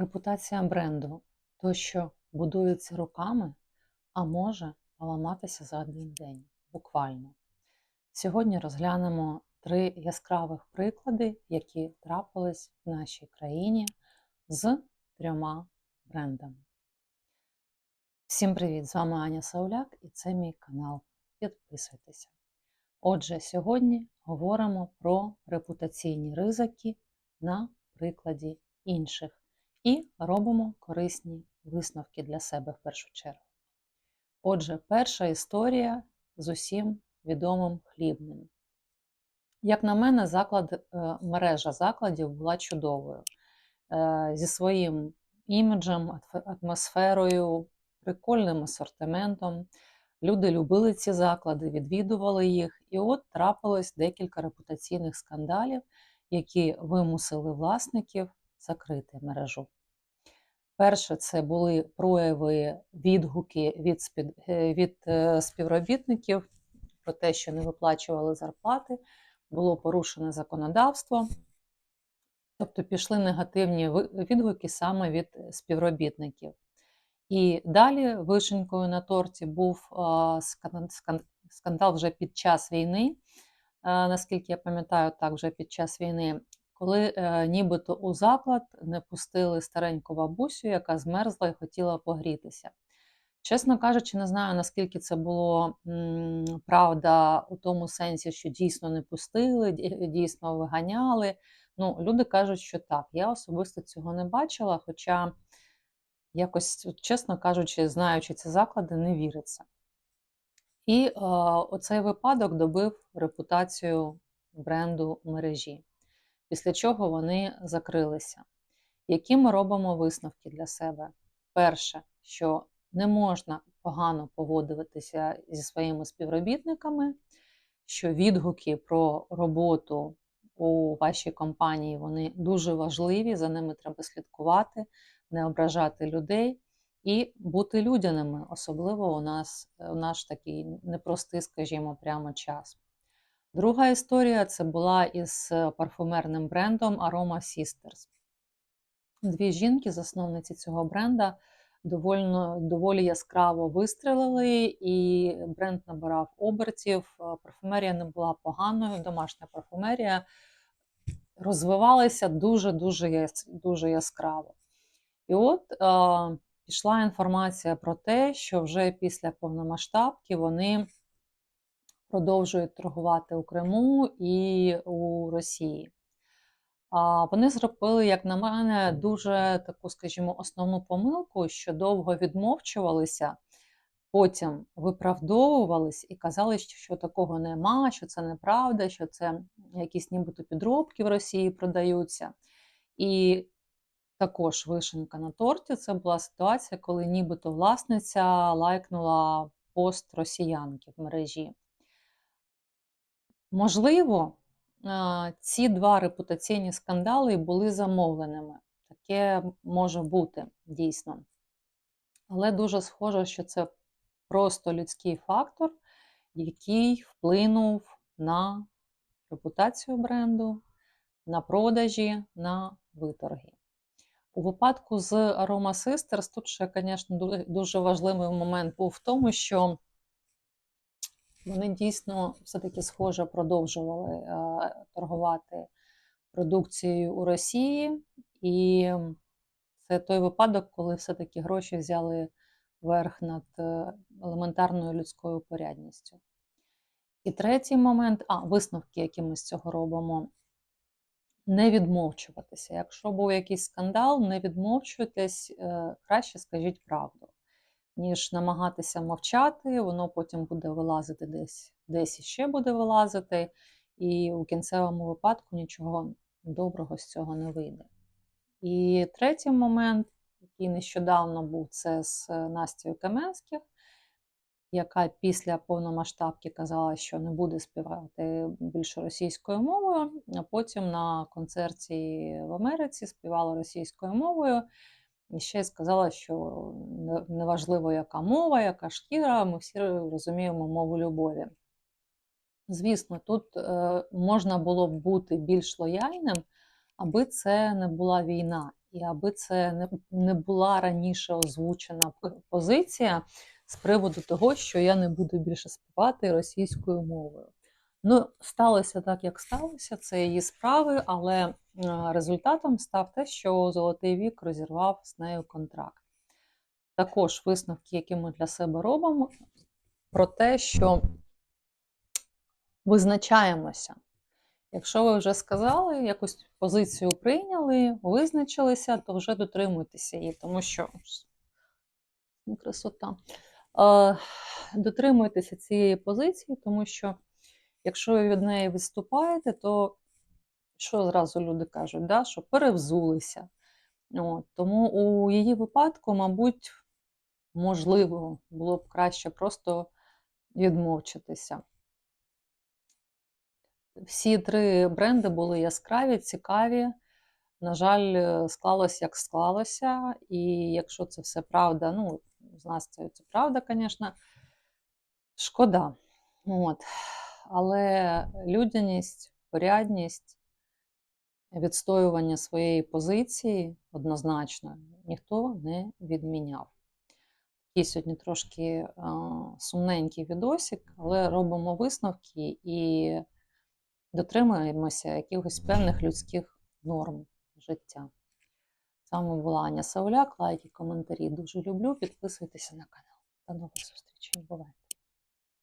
Репутація бренду то, що будується роками, а може поламатися за один день, буквально. Сьогодні розглянемо три яскравих приклади, які трапились в нашій країні з трьома брендами. Всім привіт! З вами Аня Сауляк і це мій канал. Підписуйтеся. Отже, сьогодні говоримо про репутаційні ризики на прикладі інших і робимо корисні висновки для себе в першу чергу. Отже, перша історія з усім відомим хлібним. Як на мене, заклад, е, мережа закладів була чудовою. Е, Зі своїм іміджем, атмосферою, прикольним асортиментом. Люди любили ці заклади, відвідували їх, і от трапилось декілька репутаційних скандалів, які вимусили власників закрити мережу. Перше, це були прояви, відгуки від, е, від е, співробітників про те, що не виплачували зарплати, було порушене законодавство. Тобто пішли негативні відгуки саме від співробітників. І далі вишенькою на торті був скандал вже під час війни, наскільки я пам'ятаю, так вже під час війни, коли е, нібито у заклад не пустили стареньку бабусю, яка змерзла і хотіла погрітися. Чесно кажучи, не знаю, наскільки це було м, правда у тому сенсі, що дійсно не пустили, дійсно виганяли. Ну, люди кажуть, що так. Я особисто цього не бачила, хоча якось, чесно кажучи, знаючи ці заклади, не віриться. І е, оцей випадок добив репутацію бренду мережі, після чого вони закрилися. Які ми робимо висновки для себе? Перше, що не можна погано поводитися зі своїми співробітниками, що відгуки про роботу у вашій компанії вони дуже важливі, за ними треба слідкувати, не ображати людей і бути людяними, особливо у нас у наш такий непростий, скажімо, прямо час. Друга історія це була із парфумерним брендом Aroma Sisters. Дві жінки, засновниці цього бренда, довольно, доволі яскраво вистрелили, і бренд набирав обертів. Е, Парфумерія не була поганою, домашня парфумерія розвивалася дуже-дуже дуже яскраво. І от е, пішла інформація про те, що вже після повномасштабки вони продовжують торгувати у Криму і у Росії. А, Вони зробили, як на мене, дуже таку, скажімо, основну помилку, що довго відмовчувалися, потім виправдовувались і казали, що такого нема, що це неправда, що це якісь нібито підробки в Росії продаються. І також вишенька на торті це була ситуація, коли нібито власниця лайкнула пост росіянки в мережі. Можливо, ці два репутаційні скандали були замовленими. Таке може бути дійсно. Але дуже схоже, що це просто людський фактор, який вплинув на репутацію бренду, на продажі, на виторги. У випадку з Aroma Sisters тут ще, звісно, дуже важливий момент був в тому, що вони дійсно все-таки схоже продовжували е, торгувати продукцією у Росії, і це той випадок, коли все-таки гроші взяли верх над е, елементарною людською порядністю. І третій момент, а висновки, які ми з цього робимо, не відмовчуватися. Якщо був якийсь скандал, не відмовчуйтесь, е, краще скажіть правду, ніж намагатися мовчати, воно потім буде вилазити десь, десь іще буде вилазити, і у кінцевому випадку нічого доброго з цього не вийде. І третій момент, який нещодавно був, це з Настею Каменських, яка після повномасштабки казала, що не буде співати більше російською мовою, а потім на концерті в Америці співала російською мовою. І ще й сказала, що неважливо, яка мова, яка шкіра, ми всі розуміємо мову любові. Звісно, тут е, можна було б бути більш лояльним, аби це не була війна. і аби це не, була раніше озвучена позиція з приводу того, що я не буду більше співати російською мовою. Ну, сталося так, як сталося, це її справи, але результатом став те, що Золотий вік розірвав з нею контракт. Також висновки, які ми для себе робимо, про те, що визначаємося. Якщо ви вже сказали, якусь позицію прийняли, визначилися, то вже дотримуйтеся її, тому що ну, красота. Дотримуйтеся цієї позиції, тому що якщо ви від неї відступаєте, то що зразу люди кажуть, да? що перевзулися. От, тому у її випадку, мабуть, можливо, було б краще просто відмовчитися. Всі три бренди були яскраві, цікаві. На жаль, е, склалось як склалося. І якщо це все правда, ну, з нас це, це правда, звісно, шкода. От. Але людяність, порядність, відстоювання своєї позиції однозначно ніхто не відміняв. Такий сьогодні трошки сумненький відосик, але робимо висновки і дотримуємося якихось певних людських норм життя. З вами була Аня Сауляк. Лайки, коментарі дуже люблю. Підписуйтеся на канал. До нових зустрічей. Бувайте!